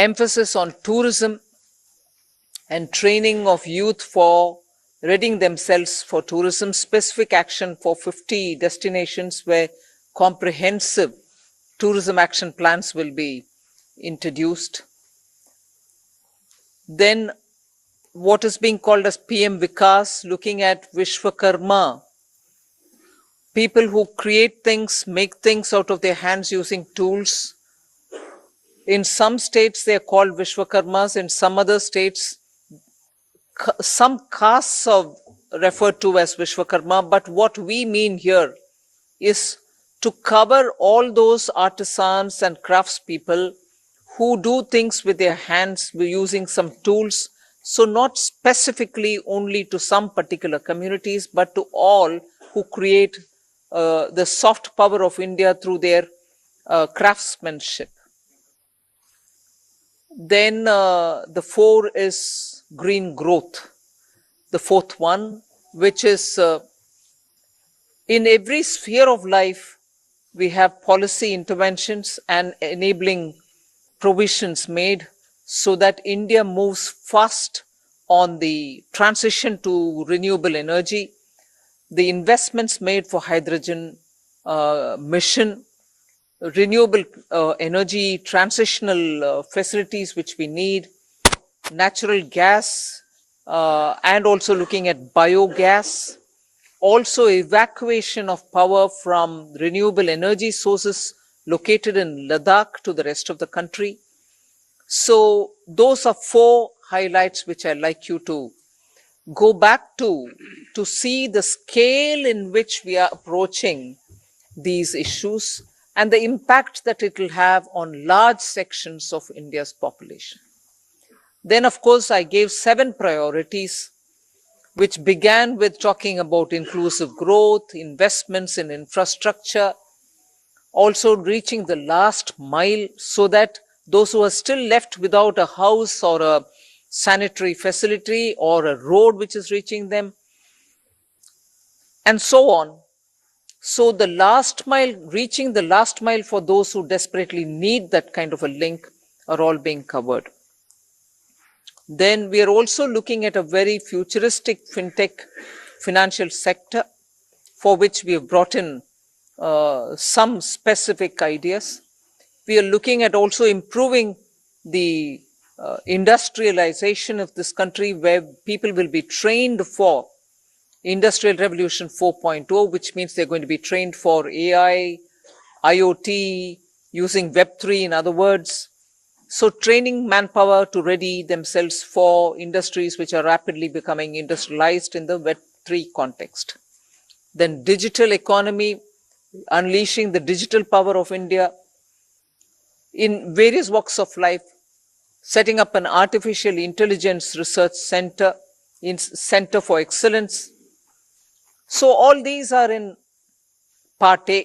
emphasis on tourism and training of youth for readying themselves for tourism, specific action for 50 destinations where comprehensive tourism action plans will be introduced. Then what is being called as PM Vikas, looking at Vishwakarma, people who create things, make things out of their hands using tools. In some states, they are called Vishwakarmas. In some other states, some castes are referred to as Vishwakarma. But what we mean here is to cover all those artisans and craftspeople who do things with their hands using some tools. So, not specifically only to some particular communities, but to all who create uh, the soft power of India through their uh, craftsmanship. Then uh, the four is green growth. The fourth one, which is uh, in every sphere of life, we have policy interventions and enabling provisions made so that India moves fast on the transition to renewable energy, the investments made for hydrogen uh, mission, renewable uh, energy transitional uh, facilities which we need, natural gas, uh, and also looking at biogas, also evacuation of power from renewable energy sources located in Ladakh to the rest of the country. So those are four highlights which I'd like you to go back to to see the scale in which we are approaching these issues and the impact that it will have on large sections of India's population. Then, of course, I gave seven priorities, which began with talking about inclusive growth, investments in infrastructure, also reaching the last mile so that those who are still left without a house or a sanitary facility or a road which is reaching them, and so on. So, the last mile, reaching the last mile for those who desperately need that kind of a link are all being covered. Then we are also looking at a very futuristic fintech financial sector for which we have brought in uh, some specific ideas. We are looking at also improving the uh, industrialization of this country where people will be trained for industrial revolution 4.0 which means they're going to be trained for ai iot using web3 in other words. So training manpower to ready themselves for industries which are rapidly becoming industrialized in the web3 context. Then digital economy unleashing the digital power of india in various walks of life setting up an artificial intelligence research center in center for excellence so all these are in part A.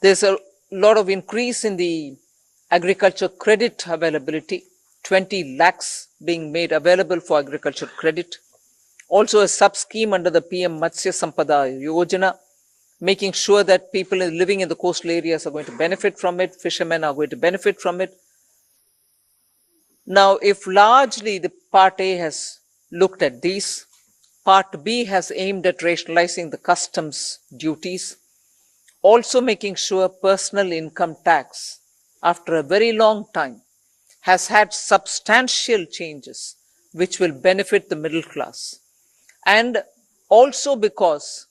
There's a lot of increase in the agriculture credit availability, 20 lakhs being made available for agriculture credit. Also a sub scheme under the PM Matsya Sampada Yojana, making sure that people living in the coastal areas are going to benefit from it, fishermen are going to benefit from it. Now, if largely the part A has looked at these, Part B has aimed at rationalizing the customs duties, also making sure personal income tax, after a very long time, has had substantial changes which will benefit the middle class. And also because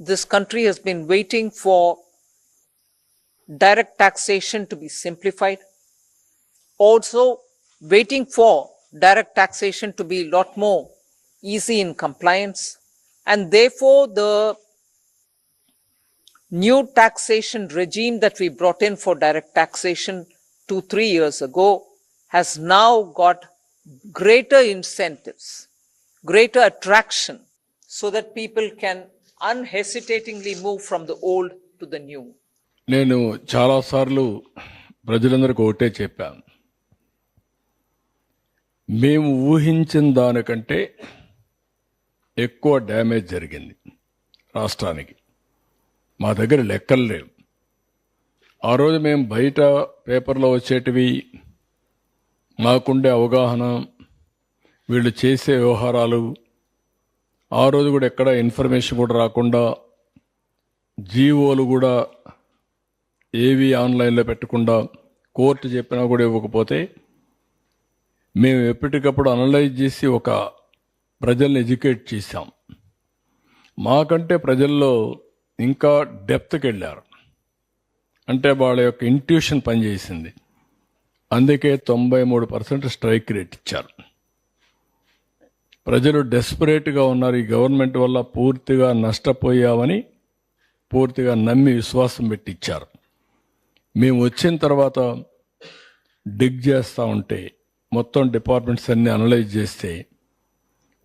this country has been waiting for direct taxation to be simplified, also waiting for direct taxation to be a lot more easy in compliance and therefore the new taxation regime that we brought in for direct taxation two three years ago has now got greater incentives greater attraction so that people can unhesitatingly move from the old to the new నేను చాలాసార్లు ప్రజలందరికీ ఒకటే చెప్పాను మేము ఊహించిన దానికంటే ఎక్కువ damage జరిగింది రాష్ట్రానికి. మా దగ్గర లెక్కలు లేవు. ఆ రోజు మేము బయట పేపర్లో వచ్చేటివి మాకుండే అవగాహన వీళ్ళు చేసే వ్యవహారాలు ఆ రోజు కూడా ఎక్కడ ఇన్ఫర్మేషన్ కూడా రాకుండా జీవోలు కూడా ఏవి ఆన్లైన్లో పెట్టకుండా కోర్టు చెప్పినా కూడా ఇవ్వకపోతే మేము ఎప్పటికప్పుడు అనలైజ్ చేసి ఒక ప్రజల్ని ఎడ్యుకేట్ చేశాం. మాకంటే ప్రజల్లో ఇంకా డెప్త్కి వెళ్ళారు. అంటే వాళ్ళ యొక్క ఇంట్యూషన్ పనిచేసింది. అందుకే తొంభై మూడు పర్సెంట్ స్ట్రైక్ రేట్ ఇచ్చారు. ప్రజలు డెస్పరేట్గా ఉన్నారు. ఈ గవర్నమెంట్ వల్ల పూర్తిగా నష్టపోయామని పూర్తిగా నమ్మి విశ్వాసం పెట్టి ఇచ్చారు. మేము వచ్చిన తర్వాత డిగ్ చేస్తూ ఉంటే మొత్తం డిపార్ట్మెంట్స్ అన్నీ అనలైజ్ చేస్తే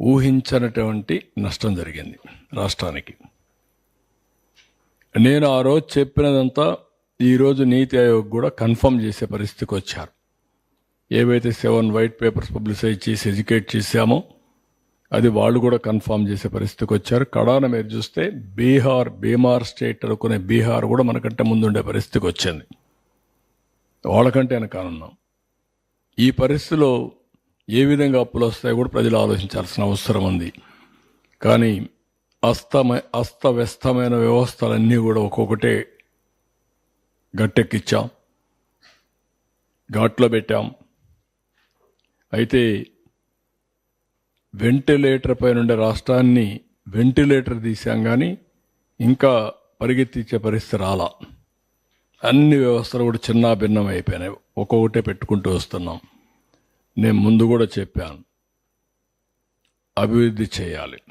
ఊహించనటువంటి నష్టం జరిగింది రాష్ట్రానికి. నేను ఆ రోజు చెప్పినదంతా ఈరోజు నీతి ఆయోగ్ కూడా కన్ఫర్మ్ చేసే పరిస్థితికి వచ్చారు. ఏవైతే సెవెన్ వైట్ పేపర్స్ పబ్లిసైజ్ చేసి ఎడ్యుకేట్ చేశామో అది వాళ్ళు కూడా కన్ఫర్మ్ చేసే పరిస్థితికి వచ్చారు. కడాన మీరు చూస్తే బీహార్ బీమార్ స్టేట్ అనుకునే బీహార్ కూడా మనకంటే ముందుండే పరిస్థితికి వచ్చింది. వాళ్ళకంటే వెనకానున్నాం ఈ పరిస్థితిలో ఏ విధంగా అప్పులు వస్తాయో కూడా ప్రజలు ఆలోచించాల్సిన అవసరం ఉంది. కానీ అస్తమ అస్తవ్యస్తమైన వ్యవస్థలన్నీ కూడా ఒక్కొక్కటే గట్టెక్కిచ్చాం ఘాట్లో పెట్టాం. అయితే వెంటిలేటర్ పైన ఉండే రాష్ట్రాన్ని వెంటిలేటర్ తీసాం కానీ ఇంకా పరిగెత్తించే పరిస్థితి రాలా. అన్ని వ్యవస్థలు కూడా చిన్న భిన్నం అయిపోయినాయి. ఒక్కొక్కటే పెట్టుకుంటూ వస్తున్నాం. నేను ముందు కూడా చెప్పాను. అభివృద్ధి చేయాలి.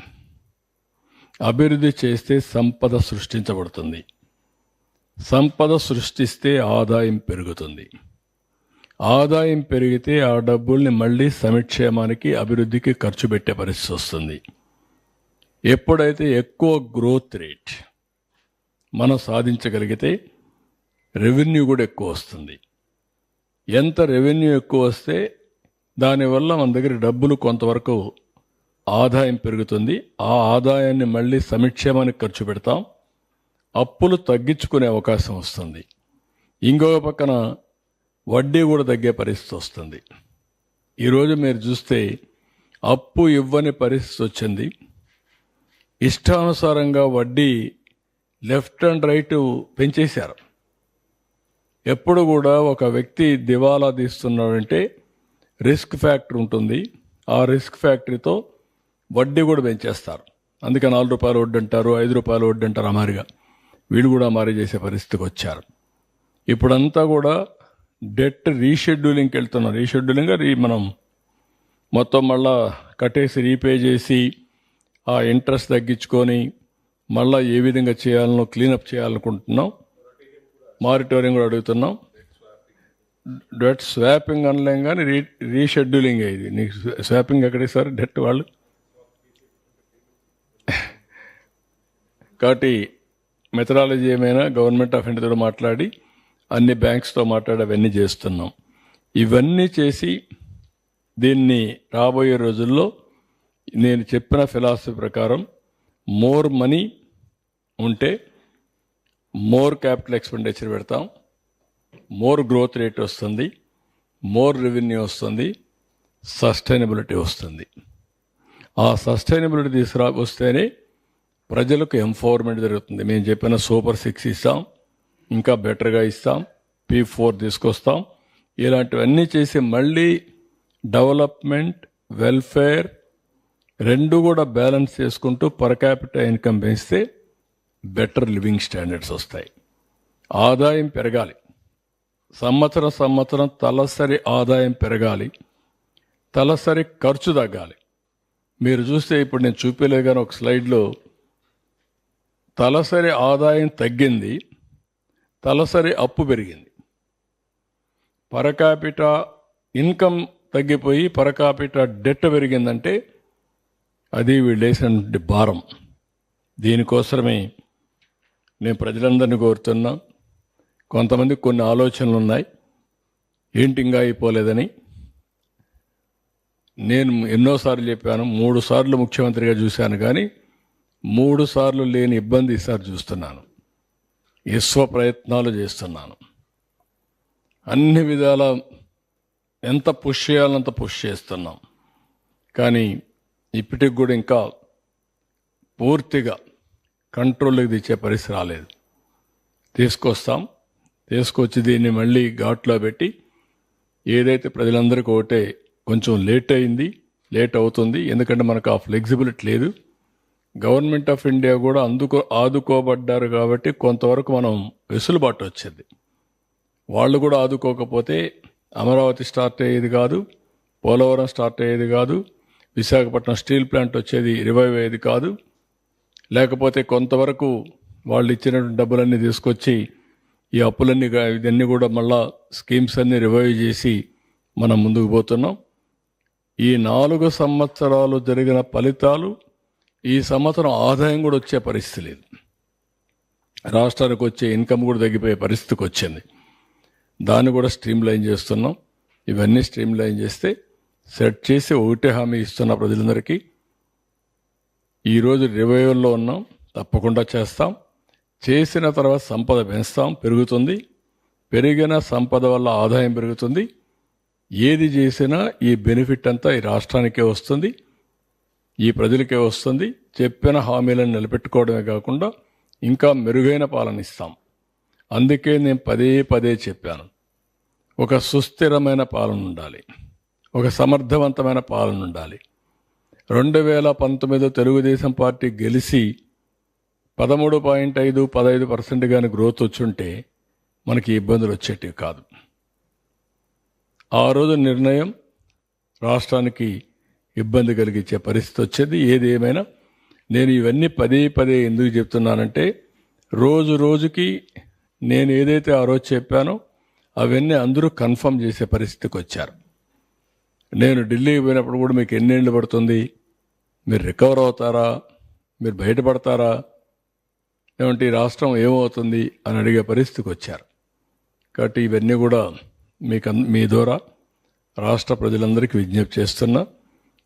అభివృద్ధి చేస్తే సంపద సృష్టించబడుతుంది. సంపద సృష్టిస్తే ఆదాయం పెరుగుతుంది. ఆదాయం పెరిగితే ఆ డబ్బుల్ని మళ్ళీ సమిక్షేమానికి అభివృద్ధికి ఖర్చు పెట్టే పరిస్థితి వస్తుంది. ఎప్పుడైతే ఎక్కువ గ్రోత్ రేట్ మనం సాధించగలిగితే రెవెన్యూ కూడా ఎక్కువ వస్తుంది. ఎంత రెవెన్యూ ఎక్కువ వస్తే దానివల్ల మన దగ్గర డబ్బులు కొంతవరకు ఆదాయం పెరుగుతుంది. ఆ ఆదాయాన్ని మళ్ళీ సంక్షేమానికి ఖర్చు పెడతాం. అప్పులు తగ్గించుకునే అవకాశం వస్తుంది. ఇంకొక పక్కన వడ్డీ కూడా తగ్గే పరిస్థితి వస్తుంది. ఈరోజు మీరు చూస్తే అప్పు ఇవ్వని పరిస్థితి వచ్చింది. ఇష్టానుసారంగా వడ్డీ లెఫ్ట్ అండ్ రైట్ పెంచేశారు. ఎప్పుడు కూడా ఒక వ్యక్తి దివాలా తీస్తున్నాడంటే రిస్క్ ఫ్యాక్టర్ ఉంటుంది. ఆ రిస్క్ ఫ్యాక్టరీతో వడ్డీ కూడా పెంచేస్తారు. అందుకే నాలుగు రూపాయలు వడ్డీ అంటారు ఐదు రూపాయలు వడ్డీ అంటారు అమారిగా. వీళ్ళు కూడా మారి చేసే పరిస్థితికి వచ్చారు. ఇప్పుడంతా కూడా డెట్ రీషెడ్యూలింగ్కి వెళ్తున్నాం. రీషెడ్యూలింగ్ రీ మనం మొత్తం మళ్ళా కట్టేసి రీపే చేసి ఆ ఇంట్రెస్ట్ తగ్గించుకొని మళ్ళీ ఏ విధంగా చేయాలనో క్లీనప్ చేయాలనుకుంటున్నాం. మారిటోరియం కూడా అడుగుతున్నాం. డెట్ స్వాపింగ్ అనలేం కానీ రీ రీషెడ్యూలింగ్ ఇది నీకు స్వాపింగ్ ఎక్కడే సార్ డెట్ వాళ్ళు? కాబట్టి మెథడాలజీ ఏమైనా గవర్నమెంట్ ఆఫ్ ఇండియాతో మాట్లాడి అన్ని బ్యాంక్స్తో మాట్లాడి అవన్నీ చేస్తున్నాం. ఇవన్నీ చేసి దీన్ని రాబోయే రోజుల్లో నేను చెప్పిన ఫిలాసఫీ ప్రకారం మోర్ మనీ ఉంటే మోర్ క్యాపిటల్ ఎక్స్పెండిచర్ పెడతాం. మోర్ గ్రోత్ రేట్ వస్తుంది మోర్ రెవెన్యూ వస్తుంది సస్టైనబిలిటీ వస్తుంది. ఆ సస్టైనబిలిటీ తీసుకురా వస్తేనే ప్రజలకు ఎంఫోర్మెంట్ జరుగుతుంది. మేము చెప్పిన సూపర్ సిక్స్ ఇస్తాం ఇంకా బెటర్గా ఇస్తాం పీ ఫోర్ తీసుకొస్తాం. ఇలాంటివన్నీ చేసి మళ్ళీ డెవలప్మెంట్ వెల్ఫేర్ రెండు కూడా బ్యాలెన్స్ చేసుకుంటూ పర్ క్యాపిటల్ ఇన్కమ్ పెంచితే బెటర్ లివింగ్ స్టాండర్డ్స్ వస్తాయి. ఆదాయం పెరగాలి. సంవత్సరం సంవత్సరం తలసరి ఆదాయం పెరగాలి తలసరి ఖర్చు తగ్గాలి. మీరు చూస్తే ఇప్పుడు నేను చూపించలేదు కానీ ఒక స్లైడ్లో తలసరి ఆదాయం తగ్గింది తలసరి అప్పు పెరిగింది. పరకాపిట ఇన్కమ్ తగ్గిపోయి పరకాపిట డెట్ పెరిగిందంటే అది వీళ్ళు వేసినటువంటి భారం. దీనికోసమే నేను ప్రజలందరినీ కోరుతున్నా. కొంతమంది కొన్ని ఆలోచనలు ఉన్నాయి ఏంటి ఇంకా అయిపోలేదని. నేను ఎన్నోసార్లు చెప్పాను మూడు సార్లు ముఖ్యమంత్రిగా చూశాను కానీ మూడు సార్లు లేని ఇబ్బంది ఈసారి చూస్తున్నాను. విశ్వ ప్రయత్నాలు చేస్తున్నాను. అన్ని విధాల ఎంత పుష్ చేయాలంత పుష్ చేస్తున్నాం. కానీ ఇప్పటికి కూడా ఇంకా పూర్తిగా కంట్రోల్కి తెచ్చే పరిస్థితి రాలేదు తీసుకొస్తాం. తీసుకొచ్చి దీన్ని మళ్ళీ ఘాట్లో పెట్టి ఏదైతే ప్రజలందరికీ ఒకటే కొంచెం లేట్ అయింది లేట్ అవుతుంది ఎందుకంటే మనకు ఆ ఫ్లెక్సిబిలిటీ లేదు. గవర్నమెంట్ ఆఫ్ ఇండియా కూడా అందుకో ఆదుకోబడ్డారు కాబట్టి కొంతవరకు మనం వెసులుబాటు వచ్చింది. వాళ్ళు కూడా ఆదుకోకపోతే అమరావతి స్టార్ట్ అయ్యేది కాదు పోలవరం స్టార్ట్ అయ్యేది కాదు విశాఖపట్నం స్టీల్ ప్లాంట్ వచ్చేది రివైవ్ అయ్యేది కాదు. లేకపోతే కొంతవరకు వాళ్ళు ఇచ్చినటువంటి డబ్బులన్నీ తీసుకొచ్చి ఈ అప్పులన్నీ ఇవన్నీ కూడా మళ్ళా స్కీమ్స్ అన్నీ రివైవ్ చేసి మనం ముందుకు పోతున్నాం. ఈ నాలుగు సంవత్సరాలు జరిగిన ఫలితాలు ఈ సంవత్సరం ఆదాయం కూడా వచ్చే పరిస్థితి లేదు. రాష్ట్రానికి వచ్చే ఇన్కమ్ కూడా తగ్గిపోయే పరిస్థితికి వచ్చింది. దాన్ని కూడా స్ట్రీమ్ లైన్ చేస్తున్నాం. ఇవన్నీ స్ట్రీమ్ లైన్ చేస్తే సెట్ చేసి ఒకటే హామీ ఇస్తున్న ప్రజలందరికీ ఈరోజు రివైవల్లో ఉన్నాం. తప్పకుండా చేస్తాం. చేసిన తర్వాత సంపద పెంచుతాం పెరుగుతుంది. పెరిగిన సంపద వల్ల ఆదాయం పెరుగుతుంది. ఏది చేసినా ఈ బెనిఫిట్ అంతా ఈ రాష్ట్రానికే వస్తుంది ఈ ప్రజలకే వస్తుంది. చెప్పిన హామీలను నిలబెట్టుకోవడమే కాకుండా ఇంకా మెరుగైన పాలన ఇస్తాం. అందుకే నేను పదే పదే చెప్పాను. ఒక సుస్థిరమైన పాలన ఉండాలి. ఒక సమర్థవంతమైన పాలన ఉండాలి. రెండు వేల పంతొమ్మిదిలో తెలుగుదేశం పార్టీ గెలిచి పదమూడు పాయింట్ ఐదు పదహైదు పర్సెంట్ కానీ గ్రోత్ వచ్చుంటే మనకి ఇబ్బందులు వచ్చేటివి కాదు. ఆ రోజు నిర్ణయం రాష్ట్రానికి ఇబ్బంది కలిగించే పరిస్థితి వచ్చేది. ఏది ఏమైనా నేను ఇవన్నీ పదే పదే ఎందుకు చెప్తున్నానంటే రోజు రోజుకి నేను ఏదైతే ఆ రోజు చెప్పానో అవన్నీ అందరూ కన్ఫర్మ్ చేసే పరిస్థితికి వచ్చారు. నేను ఢిల్లీకి పోయినప్పుడు కూడా మీకు ఎన్నేళ్ళు పడుతుంది? మీరు రికవర్ అవుతారా? మీరు బయటపడతారా? ఏమంటే ఈ రాష్ట్రం ఏమవుతుంది అని అడిగే పరిస్థితికి వచ్చారు. కాబట్టి ఇవన్నీ కూడా మీకు మీ ద్వారా రాష్ట్ర ప్రజలందరికీ విజ్ఞప్తి చేస్తున్నా.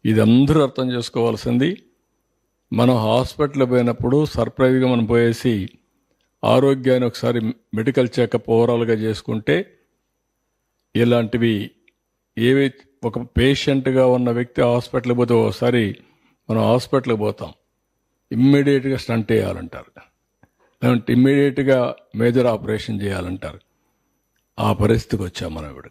ఇది అందరూ అర్థం చేసుకోవాల్సింది మనం హాస్పిటల్ పోయినప్పుడు సర్ప్రైజ్గా మనం పోయేసి ఆరోగ్యాన్ని ఒకసారి మెడికల్ చెకప్ ఓవరాల్గా చేసుకుంటే ఇలాంటివి ఏవి ఒక పేషెంట్గా ఉన్న వ్యక్తి హాస్పిటల్కి పోతే ఒకసారి మనం హాస్పిటల్కి పోతాం. ఇమ్మీడియట్గా స్టంట్ వేయాలంటారు. లేదంటే ఇమ్మీడియట్గా మేజర్ ఆపరేషన్ చేయాలంటారు. ఆ పరిస్థితికి వచ్చాం మనం ఇక్కడ